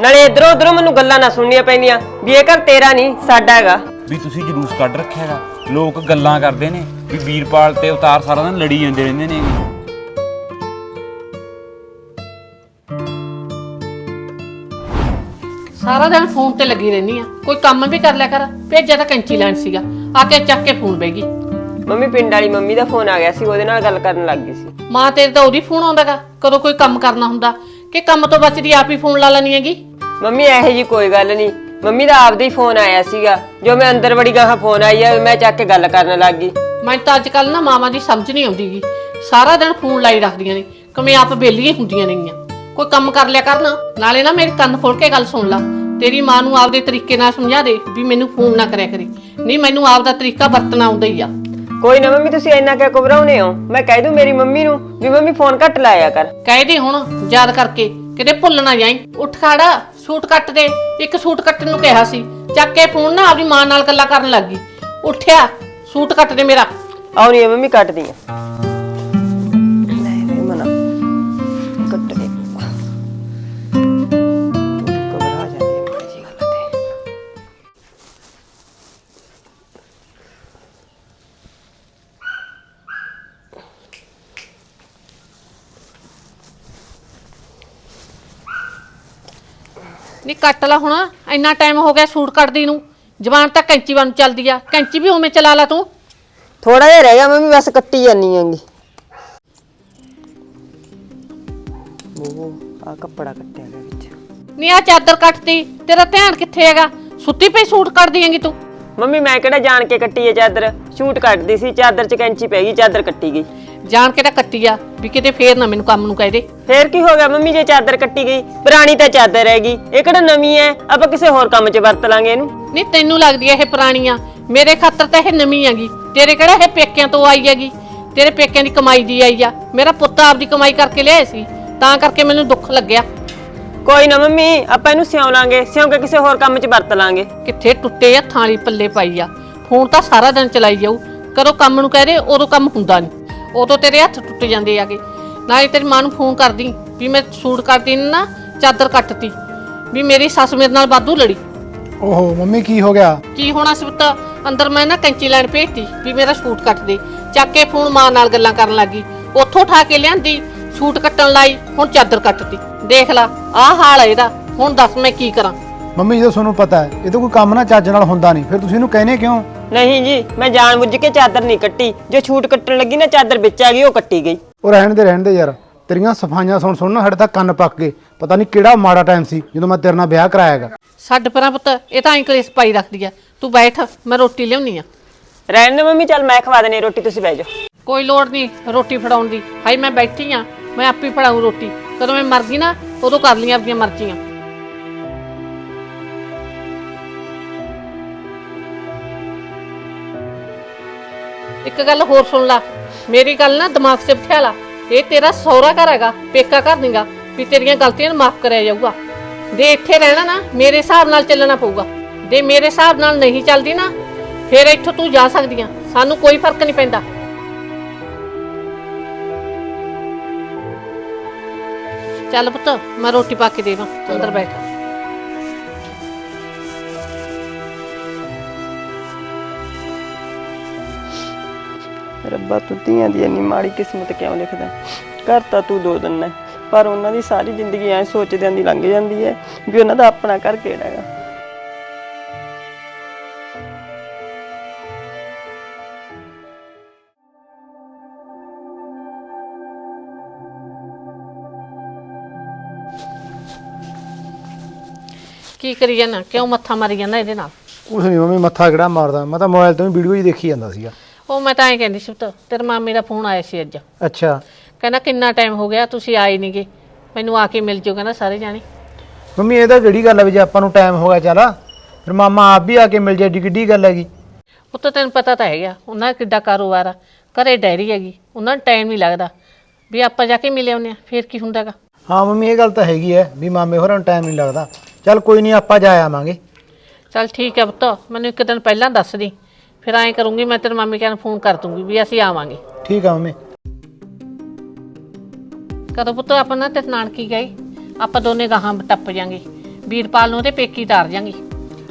ਨਾਲੇ ਇਧਰੋਂ ਉਧਰੋਂ ਮੈਨੂੰ ਗੱਲਾਂ ਨਾ ਸੁਣਨੀਆਂ ਪੈਂਦੀਆਂ ਵੀ ਇਹ ਘਰ ਤੇਰਾ ਨਹੀਂ ਸਾਡਾ ਹੈਗਾ। ਵੀ ਤੁਸੀਂ ਜਲੂਸ ਕੱਢ ਰੱਖਿਆ ਹੈਗਾ। ਲੋਕ ਗੱਲਾਂ ਕਰਦੇ ਨੇ ਵੀ ਵੀਰਪਾਲ ਤੇ ਉਤਾਰ ਸਾਰਾ ਦਿਨ ਲੜੀ ਜਾਂਦੇ ਰਹਿੰਦੇ ਨੇ। ਸਾਰਾ ਦਿਨ ਫੋਨ ਤੇ ਲੱਗੀ ਰਹਿੰਦੀ ਆ। ਕੋਈ ਕੰਮ ਵੀ ਕਰ ਲਿਆ ਕਰ ਭੇਜਿਆ ਤਾਂ ਕੈਂਚੀ ਲੈਣ ਸੀਗਾ। ਆ ਕੇ ਚੱਕ ਕੇ ਫੋਨ ਬੈਗੀ ਮੰਮੀ ਪਿੰਡ ਵਾਲੀ ਮੰਮੀ ਦਾ ਫੋਨ ਆ ਗਿਆ ਸੀ ਉਹਦੇ ਨਾਲ ਗੱਲ ਕਰਨ ਲੱਗ ਗਈ ਸੀ। ਮਾਂ ਤੇਰੇ ਤਾਂ ਉਹਦੀ ਫੋਨ ਆਉਂਦਾਗਾ ਕਦੋਂ ਕੋਈ ਕੰਮ ਕਰਨਾ ਹੁੰਦਾ ਕਿ ਕੰਮ ਤੋਂ ਬਚਦੀ ਆਪ ਹੀ ਫੋਨ ਲਾ ਲੈਣੀ ਹੈਗੀ? ਮੰਮੀ ਇਹੋ ਜੀ ਕੋਈ ਗੱਲ ਨਹੀਂ। ਮੰਮੀ ਦਾ ਆਪਦਾ ਹੀ ਫੋਨ ਆਇਆ ਸੀਗਾ। ਜੋ ਮੈਂ ਅੰਦਰ ਵੜੀ ਗਾਹਾਂ ਫੋਨ ਆਈ ਆ ਮੈਂ ਚੱਕ ਕੇ ਗੱਲ ਕਰਨ ਲੱਗ ਗਈ। ਮੈਨੂੰ ਤਾਂ ਅੱਜ ਕੱਲ ਨਾ ਮਾਵਾਂ ਦੀ ਸਮਝ ਨਹੀਂ ਆਉਂਦੀਗੀ ਸਾਰਾ ਦਿਨ ਫੋਨ ਲਾਈ ਰੱਖਦੀਆਂ ਨੇ ਕਮੇ ਆਪ ਬੇਲੀਆਂ ਹੁੰਦੀਆਂ ਨੇਗੀਆਂ। ਕੋਈ ਕੰਮ ਕਰ ਲਿਆ ਕਰਨਾ ਨਾਲੇ ਨਾ ਮੇਰੇ ਕੰਨ ਖੋਲ ਕੇ ਗੱਲ ਸੁਣ ਲਾ। ਤੇਰੀ ਮਾਂ ਨੂੰ ਆਪਦੇ ਤਰੀਕੇ ਨਾਲ ਸਮਝਾ ਦੇ ਵੀ ਮੈਨੂੰ ਫੋਨ ਨਾ ਕਰਿਆ ਕਰੀ। ਨਹੀਂ ਮੈਨੂੰ ਆਪਦਾ ਤਰੀਕਾ ਵਰਤਣਾ ਆਉਂਦਾ ਹੀ ਆ। ਕੋਈ ਨਾ ਮੰਮੀ ਤੁਸੀਂ ਇੰਨਾ ਕਿਉਂ ਘਬਰਾਉਨੇ ਹੋ? ਮੈਂ ਕਹਿ ਦੂੰ ਮੇਰੀ ਮੰਮੀ ਨੂੰ ਵੀ ਮੰਮੀ ਫੋਨ ਘੱਟ ਲਾਇਆ ਕਰ। ਕਹਿ ਦੇ ਹੁਣ ਯਾਦ ਕਰਕੇ ਕਿਤੇ ਭੁੱਲ ਨਾ ਜਾਈ। ਉੱਠ ਖੜਾ ਸੂਟ ਕੱਟ ਦੇ। ਇੱਕ ਸੂਟ ਕੱਟਣ ਨੂੰ ਕਿਹਾ ਸੀ। ਚੱਕ ਕੇ ਫੋਨ ਨਾ ਆਪਦੀ ਮਾਂ ਨਾਲ ਗੱਲਾਂ ਕਰਨ ਲੱਗੀ ਉੱਠਿਆ ਸੂਟ ਕੱਟ ਦੇ ਮੇਰਾ। ਆਉਣੀ ਹੈ ਮੰਮੀ ਕੱਟਦੀ ਆ। ਨਹੀਂ ਕੱਟ ਲਾ ਹੁਣ ਇੰਨਾ ਟਾਈਮ ਹੋ ਗਿਆ ਸੂਟ ਕੱਟਦੀ ਨੂੰ। ਜਵਾਨ ਤਾਂ ਕੈਂਚੀ ਨੂੰ ਚੱਲਦੀ ਆ। ਕੈਂਚੀ ਵੀ ਉਵੇਂ ਚਲਾ ਲਾ ਤੂੰ। ਥੋੜਾ ਜਿਹਾ ਰਹਿ ਗਿਆ ਮੰਮੀ ਬਸ ਕੱਟੀ ਜਾਨੀ ਆਂਗੀ ਉਹ ਆ ਕੱਪੜਾ ਕੱਟਿਆ ਗਿਆ ਵਿੱਚ। ਨਹੀਂ ਆ ਚਾਦਰ ਕੱਟਤੀ। ਤੇਰਾ ਧਿਆਨ ਕਿੱਥੇ ਹੈਗਾ? ਸੁੱਤੀ ਪਈ ਸੂਟ ਕੱਟਦੀ ਹੈਗੀ ਤੂੰ। ਮੰਮੀ ਮੈਂ ਕਿਹੜਾ ਜਾਣ ਕੇ ਕੱਟੀ ਹੈ ਚਾਦਰ? ਸ਼ੂਟ ਕੱਟਦੀ ਸੀ ਚਾਦਰ 'ਚ ਕੈਂਚੀ ਪੈ ਗਈ ਚਾਦਰ ਕੱਟੀ ਗਈ। ਜਾਣ ਕੇ ਤਾਂ ਕੱਟੀ ਆ ਵੀ ਕਿਤੇ ਫੇਰ ਨਾ ਮੈਨੂੰ ਕੰਮ ਨੂੰ ਕਹਿ ਦੇ। ਫੇਰ ਕੀ ਹੋ ਗਿਆ ਮੰਮੀ ਜੇ ਚਾਦਰ ਕੱਟੀ ਗਈ ਪੁਰਾਣੀ ਤਾਂ ਚਾਦਰ ਹੈਗੀ ਇਹ ਕਿਹੜਾ ਨਵੀਂ ਹੈ ਆਪਾਂ ਕਿਸੇ ਹੋਰ ਕੰਮ 'ਚ ਵਰਤ ਲਾਂਗੇ ਇਹਨੂੰ। ਨਹੀਂ ਤੈਨੂੰ ਲੱਗਦੀ ਐ ਇਹ ਪੁਰਾਣੀ ਆ ਮੇਰੇ ਖਾਤਰ ਤਾਂ ਇਹ ਨਵੀਂ ਹੈਗੀ। ਤੇਰੇ ਕਿਹੜਾ ਇਹ ਪੇਕਿਆਂ ਤੋਂ ਆਈ ਹੈਗੀ? ਤੇਰੇ ਪੇਕਿਆਂ ਦੀ ਕਮਾਈ ਦੀ ਆਈ ਆ। ਮੇਰਾ ਪੁੱਤ ਆਪਦੀ ਕਮਾਈ ਕਰਕੇ ਲਿਆਇਆ ਸੀ ਤਾਂ ਕਰਕੇ ਮੈਨੂੰ ਦੁੱਖ ਲੱਗਿਆ। ਕੋਈ ਨਾ ਮੰਮੀ ਆਪਾਂ ਇਹਨੂੰ ਸਿਉਂ ਲਾਂਗੇ ਸਿਉਂ ਕੇ ਕਿਸੇ ਹੋਰ ਕੰਮ 'ਚ ਵਰਤ ਲਾਂਗੇ। ਕਿੱਥੇ ਟੁੱਟੇ ਹੱਥਾਂ ਵਾਲੀ ਪੱਲੇ ਪਾਈ ਆ। ਫੋਨ ਤਾਂ ਸਾਰਾ ਦਿਨ ਚਲਾਈ ਜਾਊ ਕਦੋਂ ਕੰਮ ਨੂੰ ਕਹਿ ਦੇ ਉਦੋਂ ਕੰਮ ਹੁੰਦਾ ਨਹੀਂ ਉਦੋਂ ਤੇਰੇ ਹੱਥ ਟੁੱਟ ਜਾਂਦੇ ਆਗੇ। ਨਾਲੇ ਤੇਰੀ ਮਾਂ ਨੂੰ ਫੋਨ ਕਰਦੀ ਵੀ ਮੈਂ ਸੂਟ ਕੱਟਦੀ ਨੂੰ ਨਾ ਚਾਦਰ ਕੱਟਤੀ ਵੀ ਮੇਰੀ ਸੱਸ ਮੇਰੇ ਨਾਲ ਵਾਧੂ ਲੜੀ। ਓਹੋ ਮੰਮੀ ਕੀ ਹੋ ਗਿਆ? ਕੀ ਹੋਣਾ ਸੀ ਪੁੱਤ? ਅੰਦਰ ਮੈਂ ਨਾ ਕੈਂਚੀ ਲੈਣ ਭੇਜਤੀ ਵੀ ਮੇਰਾ ਸੂਟ ਕੱਟ ਦੇ। ਚੱਕ ਕੇ ਫੋਨ ਮਾਂ ਨਾਲ ਗੱਲਾਂ ਕਰਨ ਲੱਗੀ। ਉੱਥੋਂ ਉਠਾ ਕੇ ਲਿਆਂਦੀ ਸੂਟ ਕੱਟਣ ਲਾਈ ਹੁਣ ਚਾਦਰ ਕੱਟਤੀ। ਦੇਖ ਲਾ ਆਹ ਹਾਲ ਹੈ ਇਹਦਾ। ਹੁਣ ਦੱਸ ਮੈਂ ਕੀ ਕਰਾਂ। ਮੰਮੀ ਜਦੋਂ ਤੁਹਾਨੂੰ ਪਤਾ ਹੈ ਇਹ ਤਾਂ ਕੋਈ ਕੰਮ ਨਾ ਚੱਜ ਨਾਲ ਹੁੰਦਾ ਨਹੀਂ। ਫਿਰ ਤੁਸੀਂ ਇਹਨੂੰ ਕਹਿੰਦੇ ਕਿਉਂ? ਨਹੀਂ ਜੀ ਮੈਂ ਜਾਣ ਬੁੱਝ ਕੇ ਚਾਦਰ ਨਹੀਂ ਕੱਟੀ। ਜੋ ਛੂਟ ਕੱਟਣ ਲੱਗੀ ਨਾ ਚਾਦਰ ਵਿੱਚ ਆ ਗਈ ਉਹ ਕੱਟੀ ਗਈ। ਉਹ ਰਹਿਣ ਦੇ ਰਹਿਣ ਦੇ ਯਾਰ। ਤੇਰੀਆਂ ਸਫਾਈਆਂ ਸੁਣ ਸੁਣ ਨਾ ਸਾਡੇ ਤਾਂ ਕੰਨ ਪੱਕ ਗਏ। ਪਤਾ ਨਹੀਂ ਕਿਹੜਾ ਮਾੜਾ ਟਾਈਮ ਸੀ ਜਦੋਂ ਮੈਂ ਤੇਰੇ ਨਾਲ ਵਿਆਹ ਕਰਾਇਆਗਾ ਛੱਡ ਪਰਾਂ ਪੁੱਤ ਇਹ ਤਾਂ ਐਂ ਕਲੇਸ਼ ਪਾਈ ਰੱਖਦੀ ਆ। ਤੂੰ ਬੈਠ ਮੈਂ ਰੋਟੀ ਲਿਆਉਣੀ ਆ। ਰਹਿਣ ਦੇ ਮੰਮੀ ਚੱਲ ਮੈਂ ਖਵਾ ਦਣੀ ਰੋਟੀ ਤੁਸੀਂ ਬਹਿ ਜਾਓ। ਕੋਈ ਲੋੜ ਨਹੀਂ ਰੋਟੀ ਫੜਾਉਣ ਦੀ। ਹਾਈ ਮੈਂ ਬੈਠੀ ਆ ਮੈਂ ਆਪੇ ਫੜਾਉ ਰੋਟੀ। ਕਦੋਂ ਮੈਂ ਮਰ ਗਈ ਨਾ ਉਦੋਂ ਕਰ ਲਈਆਂ ਆਪਣੀਆਂ ਮਰਜ਼ੀਆਂ। ਇੱਕ ਗੱਲ ਹੋਰ ਸੁਣ ਲਾ। ਮੇਰੀ ਗੱਲ ਨਾ ਦਿਮਾਗ 'ਚ ਬਿਠਾ ਲਾ। ਇਹ ਤੇਰਾ ਸਹੁਰਾ ਘਰ ਹੈਗਾ ਪੇਕਾ ਘਰ ਨਹੀਂਗਾ ਵੀ ਤੇਰੀਆਂ ਗਲਤੀਆਂ ਨੂੰ ਮਾਫ ਕਰਿਆ ਜਾਊਗਾ। ਦੇ ਇੱਥੇ ਰਹਿਣਾ ਨਾ ਮੇਰੇ ਹਿਸਾਬ ਨਾਲ ਚੱਲਣਾ ਪਊਗਾ। ਦੇ ਮੇਰੇ ਹਿਸਾਬ ਨਾਲ ਨਹੀਂ ਚੱਲਦੀ ਨਾ ਫਿਰ ਇੱਥੋਂ ਤੂੰ ਜਾ ਸਕਦੀ ਆ ਸਾਨੂੰ ਕੋਈ ਫ਼ਰਕ ਨਹੀਂ ਪੈਂਦਾ। ਚੱਲ ਪੁੱਤ ਮੈਂ ਰੋਟੀ ਪਾ ਕੇ ਦੇਵਾਂ ਤੂੰ ਅੰਦਰ ਬੈਠ। ਰੱਬਾ ਤੂੰ ਧੀਆਂ ਦੀ ਇੰਨੀ ਮਾੜੀ ਕਿਸਮਤ ਕਿਉਂ ਲਿਖਦਾ? ਘਰ ਤਾਂ ਤੂੰ ਦੋ ਦਿਨ ਹੈ ਪਰ ਉਹਨਾਂ ਦੀ ਸਾਰੀ ਜ਼ਿੰਦਗੀ ਐ ਸੋਚਦਿਆਂ ਦੀ ਲੰਘ ਜਾਂਦੀ ਹੈ ਵੀ ਉਹਨਾਂ ਦਾ ਆਪਣਾ ਘਰ ਕਿਹੜਾ ਹੈਗਾ। ਕੀ ਕਰੀ ਜਾਣਾ ਕਿਉਂ ਮੱਥਾ ਮਾਰੀ ਜਾਂਦਾ ਇਹਦੇ ਨਾਲ? ਕੁਛ ਨਹੀਂ ਮੰਮੀ ਮੱਥਾ ਕਿਹੜਾ ਮਾਰਦਾ? ਮੈਂ ਤਾਂ ਮੋਬਾਈਲ ਤੋਂ ਹੀ ਵੀਡੀਓ ਹੀ ਦੇਖੀ ਜਾਂਦਾ ਸੀਗਾ। ਉਹ ਮੈਂ ਤਾਂ ਐਂ ਕਹਿੰਦੀ ਸੀ ਪੁੱਤ ਤੇਰੇ ਮਾਮੇ ਦਾ ਫੋਨ ਆਇਆ ਸੀ ਅੱਜ। ਅੱਛਾ। ਕਹਿੰਦਾ ਕਿੰਨਾ ਟਾਈਮ ਹੋ ਗਿਆ ਤੁਸੀਂ ਆਏ ਨਹੀਂਗੇ ਮੈਨੂੰ ਆ ਕੇ ਮਿਲ ਜਿਓ ਕਹਿੰਦਾ ਸਾਰੇ ਜਾਣੇ। ਮੰਮੀ ਇਹ ਤਾਂ ਜਿਹੜੀ ਗੱਲ ਹੈ ਵੀ ਜੇ ਆਪਾਂ ਨੂੰ ਟਾਈਮ ਹੋ ਗਿਆ ਚੱਲ ਫਿਰ ਮਾਮਾ ਆਪ ਵੀ ਆ ਕੇ ਮਿਲ ਜਾਏ ਏਡੀ ਕਿੱਡੀ ਗੱਲ ਹੈਗੀ। ਪੁੱਤ ਤੈਨੂੰ ਪਤਾ ਤਾਂ ਹੈਗਾ ਉਹਨਾਂ ਦਾ ਕਿੱਡਾ ਕਾਰੋਬਾਰ ਆ। ਘਰੇ ਡੈਰੀ ਹੈਗੀ ਉਹਨਾਂ ਨੂੰ ਟਾਈਮ ਨਹੀਂ ਲੱਗਦਾ। ਵੀ ਆਪਾਂ ਜਾ ਕੇ ਮਿਲ ਆਉਂਦੇ ਆ ਫੇਰ ਕੀ ਹੁੰਦਾਗਾ ਹਾਂ ਮੰਮੀ ਇਹ ਗੱਲ ਤਾਂ ਹੈਗੀ ਹੈ ਵੀ ਮਾਮੇ ਹੋਰਾਂ ਨੂੰ ਟਾਈਮ ਨਹੀਂ ਲੱਗਦਾ। ਚੱਲ ਕੋਈ ਨਹੀਂ ਆਪਾਂ ਜਾ ਆਵਾਂਗੇ। ਚੱਲ ਠੀਕ ਹੈ ਪੁੱਤ ਮੈਨੂੰ ਇੱਕ ਦਿਨ ਪਹਿਲਾਂ ਦੱਸ ਦੀ। ਫਿਰ ਐਂ ਕਰੂੰਗੀ ਮੈਂ ਤੇਰੇ ਮਾਮੇ ਨੂੰ ਫੋਨ ਕਰ ਦੂੰਗੀ ਵੀ ਅਸੀਂ ਆਵਾਂਗੇ। ਠੀਕ ਆ ਮੰਮੀ। ਕਦੋਂ ਪੁੱਤ ਆਪਾਂ ਨਾ ਤੇ ਨਾਨਕੀ ਗਏ? ਆਪਾਂ ਦੋਨੇ ਗਾਹਾਂ ਟੱਪ ਜਾਾਂਗੇ। ਵੀਰਪਾਲ ਨੂੰ ਤੇ ਪੇਕੀ ਤਾਰ ਜਾਂਗੀ।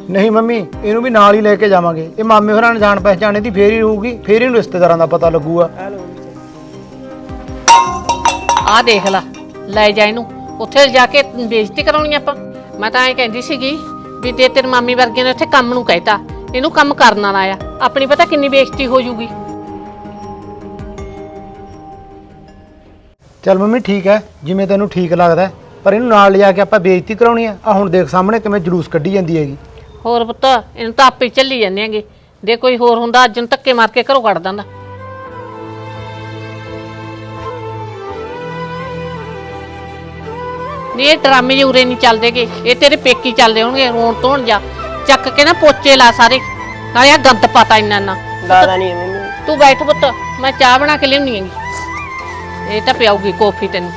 ਨਹੀਂ ਮੰਮੀ ਇਹਨੂੰ ਵੀ ਨਾਲ ਹੀ ਲੈ ਕੇ ਜਾਵਾਂਗੇ। ਇਹ ਮਾਮੇ ਹੋਰਾਂ ਨਾਲ ਜਾਣ ਪਹਿਚਾਣੇ ਦੀ ਫੇਰ ਹੀ ਰਹੂਗੀ ਫੇਰ ਇਹਨੂੰ ਰਿਸ਼ਤੇਦਾਰਾਂ ਦਾ ਪਤਾ ਲੱਗੂਗਾ। ਆਹ ਦੇਖ ਲੈ ਲੈ ਜਾ ਇਹਨੂੰ। ਉੱਥੇ ਜਾ ਕੇ ਬੇਇੱਜ਼ਤੀ ਕਰਾਉਣੀ ਆਪਾਂ। ਮੈਂ ਤਾਂ ਐਂ ਕਹਿੰਦੀ ਸੀਗੀ ਵੀ ਤੇ ਤੇਰੀ ਮਾਮੀ ਵਰਗੇ ਨੇ ਉੱਥੇ ਕੰਮ ਨੂੰ ਕਹਿਤਾ ਇਹਨੂੰ ਕੰਮ ਕਰਨ ਵਾਲਾ ਆ। ਆਪਣੀ ਪਤਾ ਕਿੰਨੀ ਬੇਇੱਜ਼ਤੀ ਹੋ ਜੂਗੀ। ਚੱਲ ਮੰਮੀ ਠੀਕ ਹੈ ਜਿਵੇਂ ਤੈਨੂੰ ਠੀਕ ਲੱਗਦਾ ਹੈ, ਪਰ ਇਹਨੂੰ ਨਾਲ ਲਿਜਾ ਕੇ ਆਪਾਂ ਬੇਇੱਜ਼ਤੀ ਕਰਾਉਣੀ ਆ। ਆ ਹੁਣ ਦੇਖ ਸਾਹਮਣੇ ਕਿਵੇਂ ਜਲੂਸ ਕੱਢੀ ਜਾਂਦੀ ਹੈਗੀ। ਹੋਰ ਪੁੱਤ ਇਹਨੂੰ ਤਾਂ ਆਪੇ ਚੱਲੀ ਜਾਂਦੇ ਆਂਗੇ ਜੇ ਕੋਈ ਹੋਰ ਹੁੰਦਾ ਅੱਜ ਨੂੰ ਧੱਕੇ ਮਾਰ ਕੇ ਘਰੋਂ ਕੱਢ ਦਿੰਦਾ। ਇਹ ਡਰਾਮੇ ਜਿਹੇ ਉਰੇ ਨਹੀਂ ਚੱਲਦੇਗੇ ਇਹ ਤੇਰੇ ਪੇਕੀ ਚੱਲਦੇ ਹੋਣਗੇ ਰੋਣ ਧੋਣ ਜਾ। ਚੱਕ ਕੇ ਨਾ ਪੋਚੇ ਲਾ ਸਾਰੇ। ਨਾਲੇ ਆ ਗੰਦ ਪਤਾ ਇੰਨਾ ਨਾ ਦਾਦਾ ਨਹੀਂ ਤੂੰ ਬੈਠ ਪੁੱਤ ਮੈਂ ਚਾਹ ਬਣਾ ਕੇ ਲਿਆਉਣੀ ਹੈਗੀ। ਇਹ ਤਾਂ ਪਿਆਉਗੀ ਕੌਫੀ ਤੈਨੂੰ।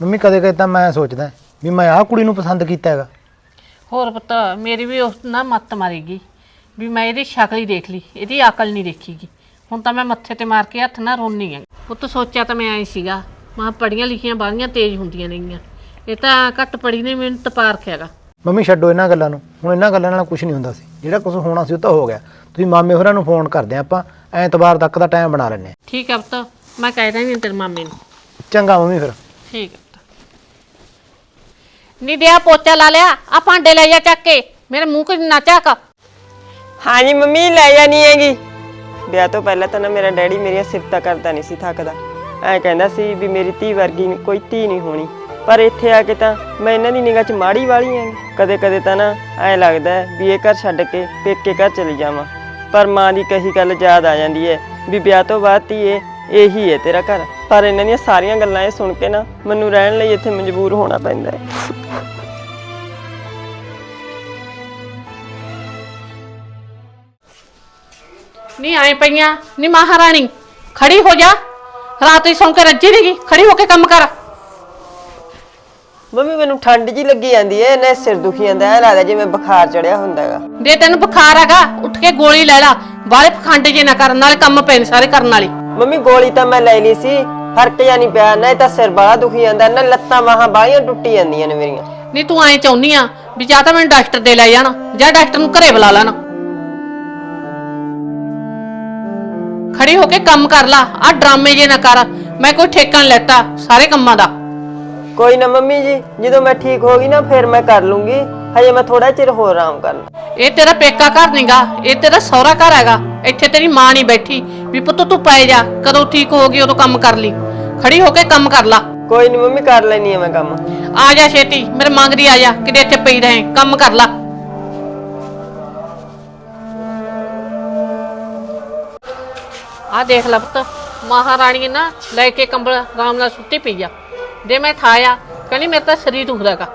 ਮੰਮੀ ਕਦੇ ਕਦੇ ਤਾਂ ਮੈਂ ਸੋਚਦਾ ਵੀ ਮੈਂ ਆਹ ਕੁੜੀ ਨੂੰ ਪਸੰਦ ਕੀਤਾ ਹੈਗਾ। ਹੋਰ ਪੁੱਤ ਮੇਰੀ ਵੀ ਉਸ ਨਾ ਮੱਤ ਮਾਰੀਗੀ ਵੀ ਮੈਂ ਇਹਦੀ ਸ਼ਕਲ ਹੀ ਦੇਖ ਲਈ ਇਹਦੀ ਅਕਲ ਨਹੀਂ ਦੇਖੀਗੀ ਹੁਣ ਤਾਂ ਮੈਂ ਮੱਥੇ ਤੇ ਮਾਰ ਕੇ ਹੱਥ ਨਾ ਰੋਣੀ ਆ ਪੁੱਤ ਸੋਚਿਆ ਤਾਂ ਮੈਂ ਐ ਸੀਗਾ ਮਾਂ ਪੜੀਆਂ ਲਿਖੀਆਂ ਬਾਹਲੀਆਂ ਤੇਜ਼ ਹੁੰਦੀਆਂ ਨੇਗੀਆਂ। ਇਹ ਤਾਂ ਘੱਟ ਪੜੀ ਨੇ ਮੈਨੂੰ ਤਪਾ ਰੱਖਿਆਗਾ ਮੰਮੀ ਛੱਡੋ ਇਹਨਾਂ ਗੱਲਾਂ ਨੂੰ। ਹੁਣ ਇਹਨਾਂ ਗੱਲਾਂ ਨਾਲ ਕੁਝ ਨਹੀਂ ਹੁੰਦਾ ਸੀ। ਜਿਹੜਾ ਕੁਝ ਹੋਣਾ ਸੀ ਉਹ ਤਾਂ ਹੋ ਗਿਆ। ਤੁਸੀਂ ਮਾਮੇ ਹੋਰਾਂ ਨੂੰ ਫੋਨ ਕਰਦੇ ਆ ਆਪਾਂ ਐਤਵਾਰ ਤੱਕ ਦਾ ਟਾਈਮ ਬਣਾ ਲੈਂਦੇ ਹਾਂ। ਠੀਕ ਹੈ ਪੁੱਤ ਮੈਂ ਕਹਿ ਦਾਂਗੀ ਤੇਰੇ ਮਾਮੇ ਨੂੰ। ਚੰਗਾ ਮੰਮੀ ਫਿਰ। ਠੀਕ ਹੈ ਪੁੱਤ ਨੀ ਦਿਆ ਪੋਚਾ ਲਾ ਲਿਆ ਆ ਭਾਂਡੇ ਲੈ ਜਾ ਚੱਕ ਕੇ, ਮੇਰੇ ਮੂੰਹ ਕੁਝ ਨਾ ਝਾਕ। ਹਾਂਜੀ ਮੰਮੀ, ਲੈ ਜਾਣੀ ਹੈਗੀ। ਵਿਆਹ ਤੋਂ ਪਹਿਲਾਂ ਤਾਂ ਨਾ ਮੇਰਾ ਡੈਡੀ ਮੇਰੀਆਂ ਸਿਫਤਾਂ ਕਰਦਾ ਨਹੀਂ ਸੀ ਥੱਕਦਾ। ਐ ਕਹਿੰਦਾ ਸੀ ਵੀ ਮੇਰੀ ਧੀ ਵਰਗੀ ਕੋਈ ਧੀ ਨਹੀਂ ਹੋਣੀ। ਪਰ ਇੱਥੇ ਆ ਕੇ ਤਾਂ ਮੈਂ ਇਹਨਾਂ ਦੀ ਨਿਗਾਹ 'ਚ ਮਾੜੀ ਵਾਲੀ ਆਂ। ਕਦੇ ਕਦੇ ਤਾਂ ਨਾ ਐ ਲੱਗਦਾ ਹੈ ਵੀ ਇਹ ਘਰ ਛੱਡ ਕੇ ਪੇਕੇ ਘਰ ਚਲੀ ਜਾਵਾਂ। ਪਰ ਮਾਂ ਦੀ ਕਹੀ ਗੱਲ ਯਾਦ ਆ ਜਾਂਦੀ ਹੈ ਵੀ ਵਿਆਹ ਤੋਂ ਬਾਅਦ ਧੀਏ, ਇਹੀ ਹੈ ਤੇਰਾ ਘਰ। ਪਰ ਇਹਨਾਂ ਦੀਆਂ ਸਾਰੀਆਂ ਗੱਲਾਂ ਇਹ ਸੁਣ ਕੇ ਨਾ ਮੈਨੂੰ ਰਹਿਣ ਲਈ ਇੱਥੇ ਮਜਬੂਰ ਹੋਣਾ ਪੈਂਦਾ ਹੈ। ਨੀ ਆਏ ਪਈਆਂ ਨੀ ਮਹਾਰਾਣੀ ਖੜੀ ਹੋ ਜਾ। ਰਾਤ ਹੀ ਸੌਂ ਕੇ ਰੱਜੀ ਨਹੀਂਗੀ ਖੜੀ ਹੋ ਕੇ ਕੰਮ ਕਰ। ਮੰਮੀ ਮੈਨੂੰ ਠੰਡ ਜੀ ਲੱਗੀ ਜਾਂਦੀ ਹੈ ਨਾ ਸਿਰ ਦੁਖੀ ਜਾਂਦਾ ਐ ਲੱਗਦਾ ਜਿਵੇਂ ਬੁਖਾਰ ਚੜਿਆ ਹੁੰਦਾ ਹੈਗਾ। ਦੇ ਤੈਨੂੰ ਬੁਖਾਰ ਹੈਗਾ ਉੱਠ ਕੇ ਗੋਲੀ ਲੈ ਲਾ। ਬਾਲੇ ਪਖੰਡ ਜੇ ਨਾ ਕਰਨ ਨਾਲੇ ਕੰਮ ਪਏ ਨੇ ਸਾਰੇ ਕਰਨ ਵਾਲੇ। ਮੰਮੀ ਗੋਲੀ ਤਾਂ ਮੈਂ ਲੈ ਲਈ ਸੀ। ਫ਼ਰਕ ਜਾਂ ਨਹੀਂ ਪਿਆ ਨਾ ਇਹ ਤਾਂ ਸਿਰ ਬਾਹਲਾ ਦੁਖੀ ਜਾਂਦਾ ਨਾ ਲੱਤਾਂ ਬਾਹਾਂ ਬਾਹੀਆਂ ਟੁੱਟੀ ਜਾਂਦੀਆਂ ਨੇ ਮੇਰੀਆਂ। ਨਹੀਂ ਤੂੰ ਐਂ ਚਾਹੁੰਨੀ ਆ ਵੀ ਜਾਂ ਤਾਂ ਮੈਨੂੰ ਡਾਕਟਰ ਦੇ ਲੈ ਜਾਣਾ ਜਾਂ ਡਾਕਟਰ ਨੂੰ ਘਰੇ ਬੁਲਾ ਲੈਣਾ। ਖੜੀ ਹੋ ਕੇ ਕੰਮ ਕਰ ਲਾ ਆ ਡਰਾਮੇ ਜੇ ਨਾ ਕਰ ਮੈਂ ਕੋਈ ਠੇਕਾ ਨੀ ਲੈਤਾ ਸਾਰੇ ਕੰਮਾਂ ਦਾ। ਕੋਈ ਨਾ ਮੰਮੀ ਜੀ ਜਦੋਂ ਮੈਂ ਠੀਕ ਹੋ ਗਈ ਨਾ ਫਿਰ ਮੈਂ ਕਰ ਲੂੰਗੀ ਹਜੇ ਮੈਂ ਥੋੜਾ ਚਿਰ ਹੋਰ ਆਰਾਮ ਕਰਨਾ। ਇਹ ਤੇਰਾ ਪੇਕਾ ਘਰ ਨਹੀਂਗਾ ਇਹ ਤੇਰਾ ਸਹੁਰਾ ਘਰ ਹੈਗਾ ਇੱਥੇ ਤੇਰੀ ਮਾਂ ਨਹੀਂ ਬੈਠੀ ਵੀ ਪੁੱਤ ਤੂੰ ਪੈ ਜਾ ਕਦੋਂ ਠੀਕ ਹੋਗੀ ਉਦੋਂ ਕੰਮ ਕਰ ਲਈ। ਖੜੀ ਹੋ ਕੇ ਕੰਮ ਕਰ ਲਾ। ਕੋਈ ਨਹੀਂ ਮੰਮੀ ਕਰ ਲੈਣੀ ਆ ਮੈਂ ਕੰਮ। ਆ ਜਾ ਛੇਤੀ ਮੇਰੇ ਮੰਗਦੀ ਆ ਜਾ ਕਿਤੇ ਇੱਥੇ ਪਈ ਰਹੇ ਕੰਮ ਕਰ ਲਾ। ਆ ਦੇਖ ਲੈ ਪੁੱਤ ਮਹਾਰਾਣੀ ਨਾ ਲੈ ਕੇ ਕੰਬਲ ਆਰਾਮ ਨਾਲ ਸੁੱਤੀ ਪਈ ਆ। ਦੇ ਮੈਂ ਠਾਇਆ ਕਹਿੰਦੀ ਮੇਰਾ ਤਾਂ ਸਰੀਰ ਦੁਖਦਾਗਾ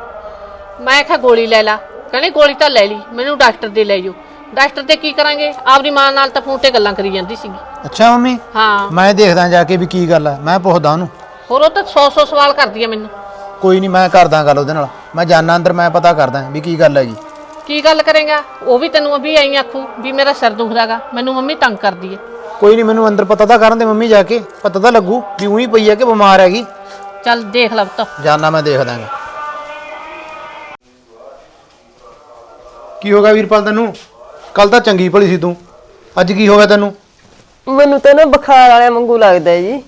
ਮੈਂ ਕਿਹਾ ਗੋਲੀ ਲੈ ਲਾ ਕਹਿੰਦੀ ਗੋਲੀ ਤਾਂ ਲੈ ਲਈ ਮੈਨੂੰ ਡਾਕਟਰ ਦੇ ਲੈ ਜਾਓ। ਡਾਕਟਰ ਦੇ ਕੀ ਕਰਾਂਗੇ? ਆਪਦੀ ਮਾਂ ਨਾਲ ਤਾਂ ਫੋਨ ਤੇ ਗੱਲਾਂ ਕਰੀ ਜਾਂਦੀ ਸੀਗੀ। ਅੱਛਾ ਮੰਮੀ? ਹਾਂ। ਮੈਂ ਦੇਖਦਾ ਜਾ ਕੇ ਵੀ ਕੀ ਗੱਲ ਹੈ ਮੈਂ ਪੁੱਛਦਾ ਉਹਨੂੰ। ਹੋਰ ਉਹ ਤਾਂ 100 100 ਸਵਾਲ ਕਰਦੀ ਆ ਮੈਨੂੰ। ਕੋਈ ਨਹੀਂ ਮੈਂ ਕਰਦਾ ਗੱਲ ਉਹਦੇ ਨਾਲ। ਮੈਂ ਜਾਣਾ ਅੰਦਰ ਮੈਂ ਪਤਾ ਕਰਦਾ ਵੀ ਕੀ ਗੱਲ ਹੈਗੀ। ਕੀ ਗੱਲ ਕਰੇਗਾ? ਉਹ ਵੀ ਤੈਨੂੰ ਅਭੀ ਆਈ ਆਖੂ ਵੀ ਮੇਰਾ ਸਿਰ ਦੁਖਦਾਗਾ। ਮੈਨੂੰ ਮੰਮੀ ਤੰਗ ਕਰਦੀ ਏ ਕੋਈ ਨਹੀਂ ਮੈਨੂੰ ਅੰਦਰ ਪਤਾ ਤਾਂ ਕਰਨ ਦੇ ਮੰਮੀ ਜਾ ਕੇ। ਪਤਾ ਤਾਂ ਲੱਗੂ ਵੀ ਉਹੀ ਪਈ ਹੈ ਕਿ ਬਿਮਾਰ ਹੈਗੀ। ਚੱਲ ਦੇਖ ਲੈ ਪੁੱਤ। ਜਾਨਾ ਮੈਂ ਦੇਖ ਦਾਂਗਾ। ਕੀ ਹੋ ਗਿਆ ਵੀਰਪਾਲ ਤੈਨੂੰ? ਕੱਲ ਤਾਂ ਚੰਗੀ ਭਲੀ ਸੀ ਤੂੰ। ਅੱਜ ਕੀ ਹੋ ਗਿਆ ਤੈਨੂੰ? ਮੈਨੂੰ ਤਾਂ ਨਾ ਬੁਖਾਰ ਵਾਲਿਆਂ ਵਾਂਗੂ ਲੱਗਦਾ ਹੈ ਜੀ।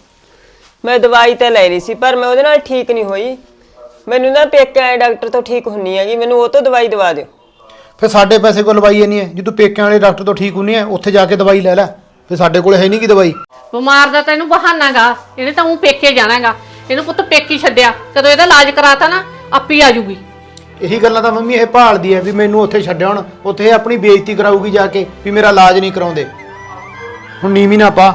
ਮੈਂ ਦਵਾਈ ਤਾਂ ਲੈ ਲਈ ਸੀ ਪਰ ਮੈਂ ਉਹਦੇ ਨਾਲ ਠੀਕ ਨਹੀਂ ਹੋਈ। ਮੈਨੂੰ ਨਾ ਪੇਕੇ ਆਏ ਡਾਕਟਰ ਤੋਂ ਠੀਕ ਹੁੰਨੀ ਹੈਗੀ ਮੈਨੂੰ ਉਹ ਤੋਂ ਦਵਾਈ ਦਵਾ ਦਿਓ। ਫਿਰ ਸਾਡੇ ਪੈਸੇ ਕੋਲ ਲਵਾਈ ਨਹੀਂ ਹੈ। ਜੇ ਤੂੰ ਪੇਕਿਆਂ ਵਾਲੇ ਡਾਕਟਰ ਤੋਂ ਠੀਕ ਹੁੰਨੀ ਹੈ ਉੱਥੇ ਜਾ ਕੇ ਦਵਾਈ ਲੈ ਲੈ। ਫਿਰ ਸਾਡੇ ਕੋਲ ਹੈ ਨਹੀਂ ਕੀ ਦਵਾਈ। ਬਿਮਾਰ ਦਾ ਤੈਨੂੰ ਬਹਾਨਾਗਾ ਇਹਨੇ ਤਾਂ ਉਹ ਪੇਕੇ ਜਾਣਾਗਾ ਇਹਨੂੰ ਪੁੱਤ ਪੇਕੀ ਛੱਡਿਆ। ਕਦੋਂ ਇਹਦਾ ਇਲਾਜ ਕਰਾਤਾ ਨਾ ਆਪੀ ਆ ਜੂਗੀ। ਇਹੀ ਗੱਲਾਂ ਤਾਂ ਮੰਮੀ ਇਹ ਭਾਲਦੀ ਹੈ ਵੀ ਮੈਨੂੰ ਉੱਥੇ ਛੱਡਿਆ ਹੁਣ, ਉੱਥੇ ਇਹ ਆਪਣੀ ਬੇਇੱਜ਼ਤੀ ਕਰਾਊਗੀ ਜਾ ਕੇ ਵੀ ਮੇਰਾ ਇਲਾਜ ਨਹੀਂ ਕਰਾਉਂਦੇ। ਹੁਣ ਨੀਵੀਂ ਨਾ ਪਾ,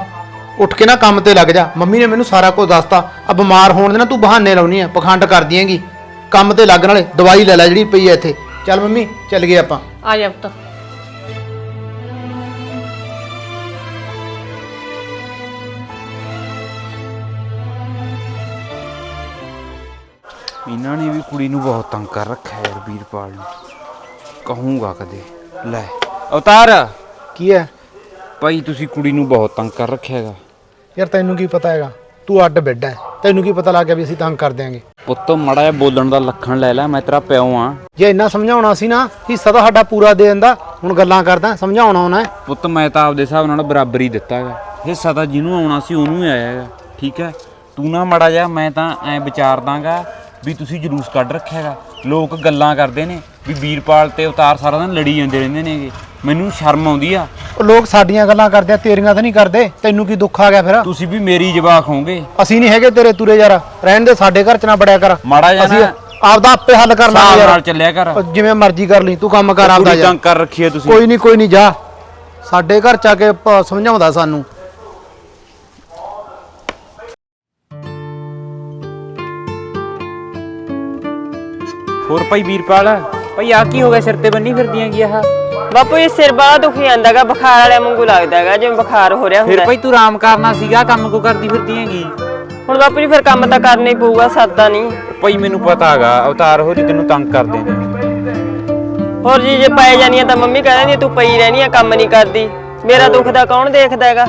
ਉੱਠ ਕੇ ਨਾ ਕੰਮ ਤੇ ਲੱਗ ਜਾ। ਮੰਮੀ ਨੇ ਮੈਨੂੰ ਸਾਰਾ ਕੁਝ ਦੱਸਤਾ ਆ ਬਿਮਾਰ ਹੋਣ ਦੇ ਨਾ ਤੂੰ ਬਹਾਨੇ ਲਾਉਣੀ ਆ ਪਖੰਡ ਕਰਦੀ ਹੈਗੀ। ਕੰਮ ਤੇ ਲੱਗ ਨਾਲੇ ਦਵਾਈ ਲੈ ਲੈ ਜਿਹੜੀ ਪਈ ਐ ਇੱਥੇ। ਚੱਲ ਮੰਮੀ, ਚੱਲ ਗਏ ਆਪਾਂ। ਆ ਜਾ ਪੁੱਤ। ਇਹਨਾਂ ਨੇ ਵੀ ਕੁੜੀ ਨੂੰ ਬਹੁਤ ਤੰਗ ਕਰ ਰੱਖਿਆ ਯਾਰ ਵੀਰਪਾਲ ਨੂੰ। ਕਹੂੰਗਾ ਕਦੇ। ਲੈ। ਅਵਤਾਰ! ਕੀ ਹੈ? ਭਾਈ ਤੁਸੀਂ ਕੁੜੀ ਨੂੰ ਬਹੁਤ ਤੰਗ ਕਰ ਰੱਖਿਆ ਹੈਗਾ। ਯਾਰ ਤੈਨੂੰ ਕੀ ਪਤਾ ਹੈਗਾ? ਤੂੰ ਅੱਡ ਬੈੱਡ ਹੈ। ਤੈਨੂੰ ਕੀ ਪਤਾ ਲੱਗ ਗਿਆ ਵੀ ਅਸੀਂ ਤੰਗ ਕਰ ਦਿਆਂਗੇ। ਪੁੱਤ ਮੜਾ ਜਿਹਾ ਬੋਲਣ ਦਾ ਲੱਖਣ ਲੈ ਲੈ ਮੈਂ ਤੇਰਾ ਪਿਓ ਆ ਜੇ ਇੰਨਾ ਸਮਝਾਉਣਾ ਸੀ ਨਾ ਹਿੱਸਾ ਤਾਂ ਸਾਡਾ ਪੂਰਾ ਦੇ ਦਿੰਦਾ ਹੁਣ ਗੱਲਾਂ ਕਰਦਾ ਸਮਝਾਉਣਾ ਆਉਣਾ ਹੈ ਪੁੱਤ ਮੈਂ ਤਾਂ ਆਪਦੇ ਹਿਸਾਬ ਨਾਲ ਬਰਾਬਰ ਦਿੱਤਾ ਹੈਗਾ। ਹਿੱਸਾ ਤਾਂ ਜਿਹਨੂੰ ਆਉਣਾ ਸੀ ਉਹਨੂੰ ਹੀ ਆਇਆ ਹੈਗਾ। ਠੀਕ ਹੈ? ਤੂੰ ਨਾ ਮੜਾ ਜਾ ਮੈਂ ਤਾਂ ਐ ਵਿਚਾਰਦਾਗਾ ਵੀ ਤੁਸੀਂ ਜਲੂਸ ਕੱਢ ਰੱਖਿਆ ਹੈਗਾ। ਲੋਕ ਗੱਲਾਂ ਕਰਦੇ ਨੇ ਵੀ ਵੀਰਪਾਲ ਤੇ ਅਵਤਾਰ ਸਾਰਾ ਦਿਨ ਲੜੀ ਜਾਂਦੇ ਰਹਿੰਦੇ ਨੇਗੇ। ਮੈਨੂੰ ਸ਼ਰਮ ਆਉਂਦੀ ਆ। ਉਹ ਲੋਕ ਸਾਡੀਆਂ ਗੱਲਾਂ ਕਰਦੇ ਆ ਤੇਰੀਆਂ ਤਾਂ ਨਹੀਂ ਕਰਦੇ। ਤੈਨੂੰ ਕੀ ਦੁੱਖ ਆ ਗਿਆ ਫਿਰ? ਤੁਸੀਂ ਵੀ ਮੇਰੀ ਜਵਾਕ ਹੋਗੇ ਅਸੀਂ ਨਹੀਂ ਹੈਗੇ ਤੇਰੇ ਤੁਰੇ ਯਾਰ। ਰਹਿਣ ਦੇ ਸਾਡੇ ਘਰ ਚ ਨਾ ਬੜਿਆ ਕਰ। ਮਾੜਾ ਜਿਹਾ ਅਸੀਂ ਨਾ ਆਪਦਾ ਆਪੇ ਹੱਲ ਕਰ ਹਿਸਾਬ ਲਾਂਗੇ ਨਾਲ ਯਾਰ ਚੱਲਿਆ ਕਰ। ਉਹ ਜਿਵੇਂ ਮਰਜ਼ੀ ਕਰ ਲਈ ਤੂੰ ਕੰਮ ਕਰ ਆਪਦਾ ਪੂਰੀ ਯਾਰ। ਤੰਗ ਕਰ ਰੱਖੀ ਹੈ ਤੁਸੀਂ। ਕੋਈ ਨਹੀਂ ਕੋਈ ਨਹੀਂ ਜਾ। ਸਾਡੇ ਘਰ ਚ ਆ ਕੇ ਪ- ਸਮਝਾਉਂਦਾ ਸਾਨੂੰ। ਹੋਰ ਭਾਈ ਵੀਰਪਾਲ ਭਾਈ ਆ ਕੀ ਹੋ ਗਿਆ ਸਿਰ ਤੇ ਬੰਨੀ ਫਿਰਦੀਆਂ ਕੀ ਆਹ? ਬਾਪੂ ਇਹ ਸਿਰ ਬਾਹਲਾ ਦੁਖੀ ਜਾਂਦਾਗਾ ਬੁਖਾਰ ਵਾਲਿਆਂ ਵਾਂਗੂ ਲੱਗਦਾਗਾ ਜਿਵੇਂ ਬੁਖਾਰ ਹੋ ਰਿਹਾ ਫਿਰ ਹੁੰਦਾ। ਭਾਈ ਤੂੰ ਆਰਾਮ ਕਰਨਾ ਸੀਗਾ ਕੰਮ ਕੋ ਕਰਦੀ ਫਿਰਦੀਆਂ ਕੀ? ਹੁਣ ਬਾਪੂ ਜੀ ਫਿਰ ਕੰਮ ਤਾਂ ਕਰਨਾ ਹੀ ਪਊਗਾ ਸਰਦਾ ਨਹੀਂ। ਭਾਈ ਮੈਨੂੰ ਪਤਾ ਹੈਗਾ ਅਵਤਾਰ ਹੋਰੀ ਤੈਨੂੰ ਤੰਗ ਕਰਦੇ ਨੇ। ਹੋਰ ਜੀ ਜੇ ਪੈ ਜਾਨੀਆਂ ਤਾਂ ਮੰਮੀ ਕਹਿ ਦਿੰਦੀ ਆ, ਤੂੰ ਪਈ ਰਹਿਣੀ ਆ ਕੰਮ ਨਹੀਂ ਕਰਦੀ। ਮੇਰਾ ਦੁੱਖ ਦਾ ਕੌਣ ਦੇਖਦਾ ਹੈਗਾ?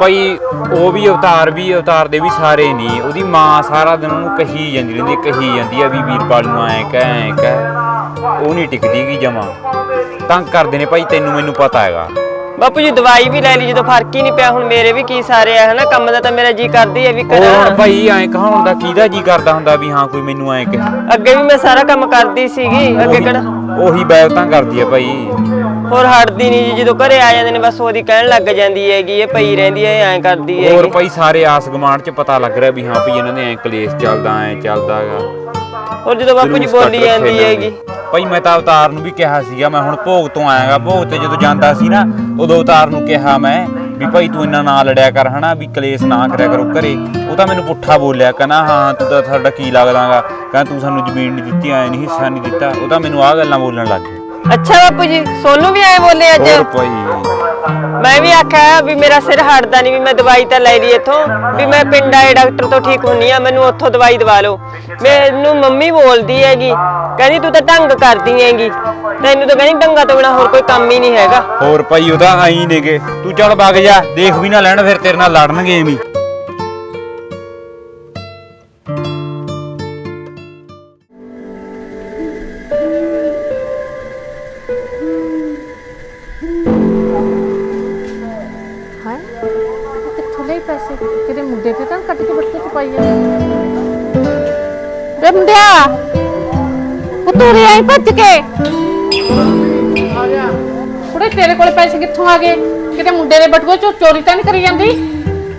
ਭਾਈ ਉਹ ਵੀ ਅਵਤਾਰ ਵੀ ਅਵਤਾਰ ਦੇ ਵੀ ਸਾਰੇ ਨਹੀਂ ਉਹਦੀ ਮਾਂ ਸਾਰਾ ਦਿਨ ਉਹਨੂੰ ਕਹੀ ਜਾਂਦੀ ਰਹਿੰਦੀ ਕਹੀ ਜਾਂਦੀ ਆ ਵੀ ਵੀਰਪਾਲ ਨੂੰ ਐ ਕਹਿ ਐਂ ਕਹਿ। ਉਹ ਨਹੀਂ ਟਿਕਦੀ ਕੀ ਜਮਾ। ਤੰਗ ਕਰਦੇ ਨੇ ਭਾਈ ਤੈਨੂੰ ਮੈਨੂੰ ਪਤਾ ਹੈਗਾ। ਬਾਪੂ ਜੀ ਦਵਾਈ ਵੀ ਲੈ ਲਈ ਜਦੋਂ ਫ਼ਰਕ ਹੀ ਨਹੀਂ ਪਿਆ। ਹੁਣ ਮੇਰੇ ਵੀ ਕੀ ਸਾਰੇ ਆ ਹਨਾ? ਕੰਮ ਦਾ ਤਾਂ ਮੇਰਾ ਜੀ ਕਰਦੀ ਹੈ ਵੀ ਕਰਾਂ। ਭਾਈ ਐਂ ਕਹਾਉਣ ਦਾ ਕਿਹਦਾ ਜੀ ਕਰਦਾ ਹੁੰਦਾ ਵੀ ਹਾਂ ਕੋਈ ਮੈਨੂੰ ਐਂ ਕਹੇ। ਅੱਗੇ ਵੀ ਮੈਂ ਸਾਰਾ ਕੰਮ ਕਰਦੀ ਸੀਗੀ ਅੱਗੇ ਕਿਹੜਾ ਉਹੀ ਬੈਗ ਤਾਂ ਕਰਦੀ ਆ ਭਾਈ। ਹੋਰ ਹਟਦੀ ਨਹੀਂ ਜੀ ਜਦੋਂ ਘਰੇ ਆ ਜਾਂਦੇ ਨੇ ਬਸ ਉਹਦੀ ਕਹਿਣ ਲੱਗ ਜਾਂਦੀ ਹੈਗੀ ਇਹ ਪਈ ਰਹਿੰਦੀ ਹੈ ਐਂ ਕਰਦੀ ਹੈ ਹੋਰ ਭਾਈ ਸਾਰੇ ਆਸ ਗੁਆਂਢ ਚ ਪਤਾ ਲੱਗ ਰਿਹਾ ਵੀ ਹਾਂ ਵੀ ਇਹਨਾਂ ਦੇ ਐ ਕਲੇਸ਼ ਚੱਲਦਾ ਐ ਚੱਲਦਾਗਾ ਹੋਰ ਜਦੋਂ ਬਾਪੂ ਜੀ ਬੋਲੀ ਜਾਂਦੀ ਹੈਗੀ। ਭਾਈ ਮੈਂ ਤਾਂ ਅਵਤਾਰ ਨੂੰ ਵੀ ਕਿਹਾ ਸੀਗਾ ਮੈਂ ਹੁਣ ਭੋਗ ਤੋਂ ਆਇਆਗਾ ਭੋਗ ਤੇ ਜਦੋਂ ਜਾਂਦਾ ਸੀ ਨਾ ਉਦੋਂ ਅਵਤਾਰ ਨੂੰ ਕਿਹਾ ਮੈਂ ਵੀ ਭਾਈ ਤੂੰ ਇੰਨਾ ਨਾ ਲੜਿਆ ਕਰ ਹਨਾ, ਵੀ ਕਲੇਸ਼ ਨਾ ਕਰਿਆ ਕਰੋ ਘਰੇ। ਉਹ ਤਾਂ ਮੈਨੂੰ ਪੁੱਠਾ ਬੋਲਿਆ, ਕਹਿੰਦਾ, ਹਾਂ, ਤੂੰ ਤਾਂ ਸਾਡਾ ਕੀ ਲੱਗਦਾਗਾ? ਕਹਿੰਦਾ, ਤੂੰ ਸਾਨੂੰ ਜ਼ਮੀਨ ਨਹੀਂ ਦਿੱਤੀ, ਐ ਨਹੀਂ ਹਿੱਸਾ ਨਹੀਂ ਦਿੱਤਾ। ਉਹ ਤਾਂ ਮੈਨੂੰ ਆਹ ਗੱਲਾਂ ਬੋਲਣ ਲੱਗ ਗਿਆ ਅੱਛਾ ਬਾਪੂ ਜੀ ਸੋਨੂੰ ਵੀ ਐ ਬੋਲੇ ਅੱਜ? ਹੋਰ ਭਾਈ। ਮੈਂ ਵੀ ਆਖਿਆ ਵੀ ਮੇਰਾ ਸਿਰ ਹਟਦਾ ਨਹੀਂ ਵੀ ਮੈਂ ਦਵਾਈ ਤਾਂ ਲੈ ਲਈ ਇੱਥੋਂ ਵੀ ਮੈਂ ਪਿੰਡ ਆਏ ਡਾਕਟਰ ਤੋਂ ਠੀਕ ਹੁੰਨੀ ਆ ਮੈਨੂੰ ਉੱਥੋਂ ਦਵਾਈ ਦਵਾ ਲਓ। ਮੈਨੂੰ ਮੰਮੀ ਬੋਲਦੀ ਹੈਗੀ ਕਹਿੰਦੀ ਤੂੰ ਤਾਂ ਢੰਗ ਕਰਦੀ ਹੈਗੀ ਤੈਨੂੰ ਤਾਂ ਕਹਿੰਦੀ ਢੰਗਾ ਤੋਂ ਬਿਨਾ ਹੋਰ ਕੋਈ ਕੰਮ ਹੀ ਨਹੀਂ ਹੈਗਾ। ਹੋਰ ਭਾਈ ਉਹਦਾ ਆਈ ਨੇਗੇ। ਤੂੰ ਚੱਲ ਵਗ ਜਾ ਦੇਖ ਵੀ ਨਾ ਲੈਣ ਫਿਰ ਤੇਰੇ ਨਾਲ ਲੜਨਗੇ ਐਵੇਂ। ਹਾਂ। ਵੇ ਮੁੰਡਿਆ ਪੁੱਤੂਰੇ ਆਈ ਭੱਜ ਕੇ। ਕੁੜੇ ਤੇਰੇ ਕੋਲ ਪੈਸੇ ਕਿੱਥੋਂ ਆ ਗਏ? ਕਿਤੇ ਮੁੰਡੇ ਦੇ ਬਟੂਏ ਚੋਂ ਚੋਰੀ ਤਾਂ ਨਹੀਂ ਕਰੀ ਜਾਂਦੀ?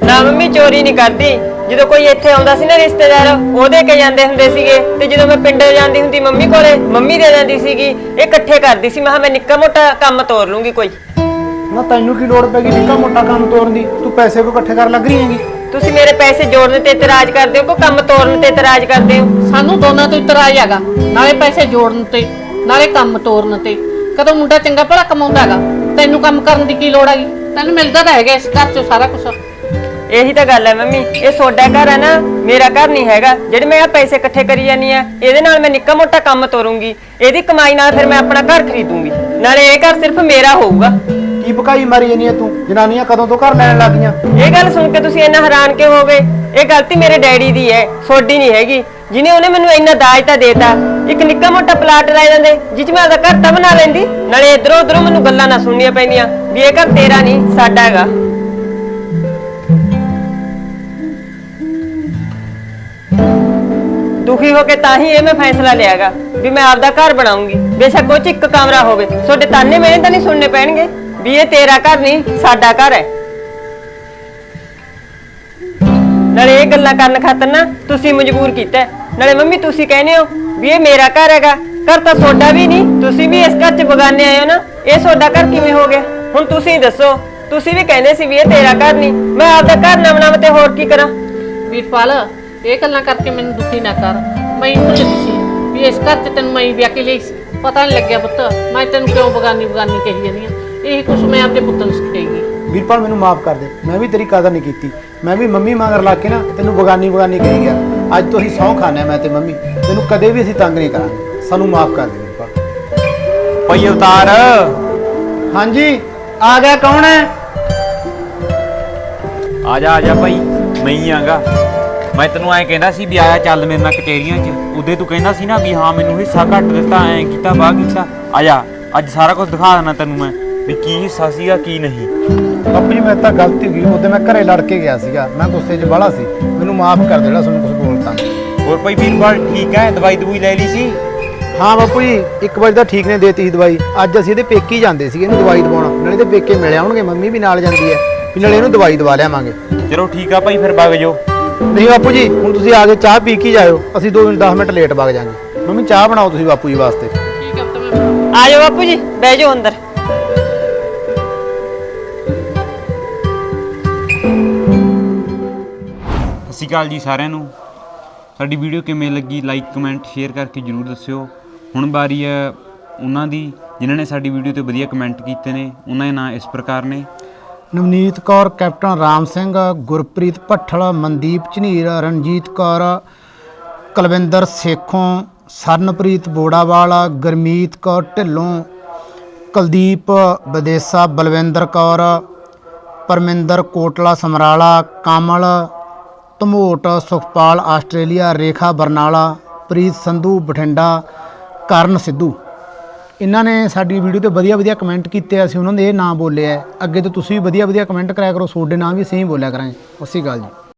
ਨਾ ਮੰਮੀ ਚੋਰੀ ਨਹੀਂ ਕਰਦੀ। ਜਦੋਂ ਕੋਈ ਇੱਥੇ ਆਉਂਦਾ ਸੀ ਨਾ ਰਿਸ਼ਤੇਦਾਰ ਉਹ ਦੇ ਕੇ ਜਾਂਦੇ ਹੁੰਦੇ ਸੀਗੇ। ਤੇ ਜਦੋਂ ਮੈਂ ਪਿੰਡ ਜਾਂਦੀ ਹੁੰਦੀ ਮੰਮੀ ਕੋਲੇ ਮੰਮੀ ਦੇ ਜਾਂਦੀ ਸੀਗੀ। ਇਹ ਇਕੱਠੇ ਕਰਦੀ ਸੀ। ਮੈਂ ਕਿਹਾ ਮੈਂ ਨਿੱਕਾ ਮੋਟਾ ਕੰਮ ਤੋਰ ਲੂੰਗੀ ਕੋਈ। ਨਾ ਤੈਨੂੰ ਕੀ ਲੋੜ ਪੈਗੀ ਨਿੱਕਾ ਮੋਟਾ ਕੰਮ ਤੋਰਨ ਦੀ? ਤੂੰ ਪੈਸੇ ਕੋ ਇਕੱਠੇ ਕਰਨ ਲੱਗ ਰਹੀ ਹੈਗੀ? ਤੁਸੀਂ ਮੇਰੇ ਪੈਸੇ ਜੋੜਨ ਤੇ ਇਤਰਾਜ਼ ਕਰਦੇ ਹੋ ਕਿ ਕੰਮ ਤੋਰਨ ਤੇ ਇਤਰਾਜ਼ ਕਰਦੇ ਹੋ? ਸਾਨੂੰ ਦੋਨਾਂ ਤੋਂ ਇਤਰਾਜ਼ ਹੈਗਾ। ਨਾਲੇ ਪੈਸੇ ਜੋੜਨ ਤੇ ਨਾਲੇ ਕੰਮ ਤੋਰਨ ਤੇ। ਕਦੋਂ ਮੁੰਡਾ ਚੰਗਾ ਭਲਾ ਕਮਾਉਂਦਾ ਹੈਗਾ ਤੈਨੂੰ ਕੰਮ ਕਰਨ ਦੀ ਕੀ ਲੋੜ ਹੈਗੀ? ਤੈਨੂੰ ਮਿਲਦਾ ਤਾਂ ਹੈਗਾ ਇਸ ਘਰ ਚੋਂ ਸਾਰਾ ਕੁਝ ਇਹੀ ਤਾਂ ਗੱਲ ਹੈ ਮੰਮੀ ਇਹ ਤੁਹਾਡਾ ਘਰ ਹੈ ਨਾ ਮੇਰਾ ਘਰ ਨਹੀਂ ਹੈਗਾ। ਜਿਹੜੇ ਮੈਂ ਆ ਪੈਸੇ ਇਕੱਠੇ ਕਰੀ ਜਾਨੀ ਆ ਇਹਦੇ ਨਾਲ ਮੈਂ ਨਿੱਕਾ ਮੋਟਾ ਕੰਮ ਤੋਰੂੰਗੀ ਇਹਦੀ ਕਮਾਈ ਨਾਲ ਫਿਰ ਮੈਂ ਆਪਣਾ ਘਰ ਖਰੀਦੂੰਗੀ। ਨਾਲੇ ਇਹ ਘਰ ਸਿਰਫ ਮੇਰਾ ਹੋਊਗਾ। ਕੀ ਭਕਾਈ ਮਾਰੀ ਜਾਨੀ ਹੈ ਤੂੰ? ਜਨਾਨੀਆਂ ਕਦੋਂ ਤੋਂ ਘਰ ਲੈਣ ਲੱਗੀਆਂ? ਇਹ ਗੱਲ ਸੁਣ ਕੇ ਤੁਸੀਂ ਇੰਨਾ ਹੈਰਾਨ ਕਿਉਂ ਹੋ ਗਏ ਇਹ ਗਲਤੀ ਮੇਰੇ ਡੈਡੀ ਦੀ ਹੈ ਤੁਹਾਡੀ ਨਹੀਂ ਹੈਗੀ। ਜਿਨੇ ਉਹਨੇ ਮੈਨੂੰ ਇੰਨਾ ਦਾਜ ਤਾਂ ਦੇਤਾ। ਇੱਕ ਨਿੱਕਾ ਮੋਟਾ ਪਲਾਟ ਲੈ ਜਾਂਦੇ, ਜਿਹ ਮੈਂ ਆਪਦਾ ਘਰ ਤਾਂ ਬਣਾ ਲੈਂਦੀ। ਨਾਲੇ ਇਧਰੋਂ ਉਧਰੋਂ ਮੈਨੂੰ ਗੱਲਾਂ ਨਾ ਸੁਣਨੀਆਂ ਪੈਂਦੀਆਂ। ਵੀ ਇਹ ਘਰ ਤੇਰਾ ਨਹੀਂ, ਸਾਡਾ ਹੈਗਾ। ਦੁਖੀ ਹੋ ਕੇ ਤਾਂ ਹੀ ਇਹ ਮੈਂ ਫੈਸਲਾ ਲਿਆਗਾ, ਵੀ ਮੈਂ ਆਪਦਾ ਘਰ ਬਣਾਉਂਗੀ। ਬੇਸ਼ੱਕ ਉਹ ਚ ਇੱਕ ਕਮਰਾ ਹੋਵੇ। ਤੁਹਾਡੇ ਤਾਨੇ ਮੇਰੇ ਤਾਂ ਨਹੀਂ ਸੁਣਨੇ ਪੈਣਗੇ? ਵੀ ਇਹ ਤੇਰਾ ਘਰ ਨਹੀਂ, ਸਾਡਾ ਘਰ ਹੈ। ਨਾਲੇ ਇਹ ਗੱਲਾਂ ਕਰਨ ਖਾਤਰ ਨਾ ਤੁਸੀਂ ਮਜਬੂਰ ਕੀਤਾ ਹੈ। ਨਾਲੇ ਮੰਮੀ, ਤੁਸੀਂ ਕਹਿੰਦੇ ਹੋ ਵੀ ਇਹ ਮੇਰਾ ਘਰ ਹੈਗਾ। ਘਰ ਤਾਂ ਤੁਹਾਡਾ ਵੀ ਨਹੀਂ, ਤੁਸੀਂ ਵੀ ਇਸ ਘਰ 'ਚ ਬਗਾਨੇ ਆਏ ਹੋ ਨਾ। ਇਹ ਤੁਹਾਡਾ ਘਰ ਕਿਵੇਂ ਹੋ ਗਿਆ? ਹੁਣ ਤੁਸੀਂ ਦੱਸੋ, ਤੁਸੀਂ ਵੀ ਕਹਿੰਦੇ ਸੀ ਵੀ ਇਹ ਤੇਰਾ ਘਰ ਨਹੀਂ। ਮੈਂ ਆਪਦਾ ਘਰ ਨਾ ਬਣਾਵਾਂ ਤੇ ਹੋਰ ਕੀ ਕਰਾਂ? ਵੀਰਪਾਲ, ਇਹ ਗੱਲਾਂ ਕਰਕੇ ਮੈਨੂੰ ਦੁਖੀ ਨਾ ਕਰ। ਮੈਂ ਭੁੱਲ ਗਈ ਸੀ ਵੀ ਇਸ ਘਰ 'ਚ ਤੈਨੂੰ ਮੈਂ ਵਿਆਹ ਕੇ ਲਈ ਸੀ। ਪਤਾ ਨਹੀਂ ਲੱਗਿਆ ਪੁੱਤ, ਮੈਂ ਤੈਨੂੰ ਕਿਉਂ ਬਗਾਨੀ ਬਗਾਨੀ ਕਹੀ ਜਾਂਦੀ ਆ ਇਹ ਕੁਛ ਮੈਂ ਆਪਣੇ ਪੁੱਤ ਨੂੰ ਸਿਖਾਏਗੀ। ਵੀਰਪਾਲ ਮੈਨੂੰ ਮਾਫ ਕਰ ਦੇ। ਮੈਂ ਵੀ ਤੇਰੀ ਕਦਰ ਨਹੀਂ ਕੀਤੀ। ਮੈਂ ਵੀ ਮੰਮੀ ਮਗਰ ਲਾ ਕੇ ਨਾ ਤੈਨੂੰ ਬਗਾਨੀ ਬਗਾਨੀ ਕਹੀ ਗਿਆ। ਅੱਜ ਤੋਂ ਅਸੀਂ ਸਹੁੰ ਖਾਣੇ ਮੈਂ ਤੇ ਮੰਮੀ। ਤੈਨੂੰ ਕਦੇ ਵੀ ਅਸੀਂ ਤੰਗ ਨਹੀਂ ਕਰਾਂਗੇ। ਸਾਨੂੰ ਮਾਫ ਕਰ ਦੇ ਵੀਰਪਾਲ। ਭਾਈ ਅਵਤਾਰ ਹਾਂਜੀ ਆ ਗਿਆ ਕੌਣ ਹੈ? ਆ ਜਾ ਆ ਜਾ ਭਾਈ ਮੈਂ ਹੀ ਆਂਗਾ। ਮੈਂ ਤੈਨੂੰ ਐਂ ਕਹਿੰਦਾ ਸੀ ਵੀ ਆਇਆ ਚੱਲ ਮੇਰੇ ਨਾਲ ਕਚਹਿਰੀਆਂ 'ਚ। ਉਹਦੇ ਤੂੰ ਕਹਿੰਦਾ ਸੀ ਨਾ ਵੀ ਹਾਂ ਮੈਨੂੰ ਹਿੱਸਾ ਘੱਟ ਦਿੱਤਾ ਐਂ ਕੀਤਾ ਬਾਹ ਕੀਤਾ। ਆ ਜਾ ਅੱਜ ਸਾਰਾ ਕੁਝ ਦਿਖਾ ਦੇਣਾ ਤੈਨੂੰ ਮੈਂ। ਵੀ ਕੀ ਹਿੱਸਾ ਸੀਗਾ ਕੀ ਨਹੀਂ। ਜੀ ਮੇਰੇ ਤਾਂ ਗਲਤੀ ਹੋ ਗਈ ਉਹਦੇ ਮੈਂ ਘਰੇ ਲੜ ਕੇ ਗਿਆ ਸੀਗਾ। ਮੈਂ ਗੁੱਸੇ 'ਚ ਬਾਲਾ ਸੀ। ਮੈਨੂੰ ਮਾਫ ਕਰ ਦੇ ਜਿਹੜਾ ਤੁਹਾਨੂੰ ਕੁਝ ਬੋਲਤਾ। ਹੋਰ ਭਾਈ ਵੀਰਵਾਲ ਠੀਕ ਹੈ? ਦਵਾਈ ਦਵਾਈ ਲੈ ਲਈ ਸੀ? ਹਾਂ ਬਾਪੂ ਜੀ ਇੱਕ ਵਾਰ ਤਾਂ ਠੀਕ ਨੇ ਦੇਤੀ ਸੀ ਦਵਾਈ। ਅੱਜ ਅਸੀਂ ਇਹਦੇ ਪੇਕੇ ਹੀ ਜਾਂਦੇ ਸੀਗੇ ਇਹਨੂੰ ਦਵਾਈ ਦਵਾਉਣ। ਨਾਲੇ ਤੇ ਪੇਕੇ ਮਿਲ ਆਉਣਗੇ ਮੰਮੀ ਵੀ ਨਾਲ ਜਾਂਦੀ ਹੈ। ਵੀ ਨਾਲੇ ਇਹਨੂੰ ਦਵਾਈ ਦਵਾ ਲਿਆਵਾਂਗੇ। ਚਲੋ ਠੀਕ ਆ ਭਾਈ ਫਿਰ ਵਗ ਜਾਓ। ਨਹੀਂ ਬਾਪੂ ਜੀ ਹੁਣ ਤੁਸੀਂ ਆ ਕੇ ਚਾਹ ਪੀ ਕੇ ਜਾਇਓ। ਅਸੀਂ 2 10 ਮਿੰਟ ਲੇਟ ਵਗ ਜਾਾਂਗੇ। ਮੰਮੀ ਚਾਹ ਬਣਾਓ ਤੁਸੀਂ ਬਾਪੂ ਜੀ ਵਾਸਤੇ। ਠੀਕ ਹੈ ਪੁੱਤ ਮੈਂ ਆ ਜਾਓ ਬਾਪੂ ਜੀ ਬਹਿ ਜਾਓ ਅੰਦਰ। ਅਕਾਲ ਜੀ ਸਾਰਿਆਂ ਨੂੰ। ਸਾਡੀ ਵੀਡੀਓ ਕਿਵੇਂ ਲੱਗੀ ਲਾਈਕ ਕਮੈਂਟ ਸ਼ੇਅਰ ਕਰਕੇ ਜਰੂਰ ਦੱਸਿਓ। ਹੁਣ ਵਾਰੀ ਹੈ ਉਹਨਾਂ ਦੀ, ਜਿਨ੍ਹਾਂ ਨੇ ਸਾਡੀ ਵੀਡੀਓ ਤੇ ਵਧੀਆ ਕਮੈਂਟ ਕੀਤੇ ਨੇ, ਉਹਨਾਂ ਦੇ ਨਾਂ ਇਸ ਪ੍ਰਕਾਰ ਨੇ। Navneet Kaur, captain Ram Singh, Gurpreet Bhathal, Mandeep Jhaneer, Ranjit Kaur, Kulwinder Sekhon Saranpreet Borawal, Garmeet Kaur Dhillon, Kuldeep Videsa Balwinder Kaur, Parminder Kotla Samrala, Kamal Dhamot Sukhpal Australia, Rekha Barnala, Preet Sandhu, Bathinda, Karan Sidhu. ਇਹਨਾਂ ਨੇ ਸਾਡੀ video ਤੇ ਵਧੀਆ ਵਧੀਆ comment ਕੀਤੇ ਅਸੀਂ ਉਹਨਾਂ ਦੇ ਇਹ ਨਾਮ ਬੋਲੇ ਆ। ਅੱਗੇ ਤੋਂ ਤੁਸੀਂ ਵੀ ਵਧੀਆ ਵਧੀਆ ਕਮੈਂਟ ਕਰਾਇਆ ਕਰੋ ਤੁਹਾਡੇ ਨਾਮ ਵੀ ਸਹੀ ਬੋਲਿਆ ਕਰਾਂਗੇ। ਉਸੇ ਗੱਲ ਜੀ।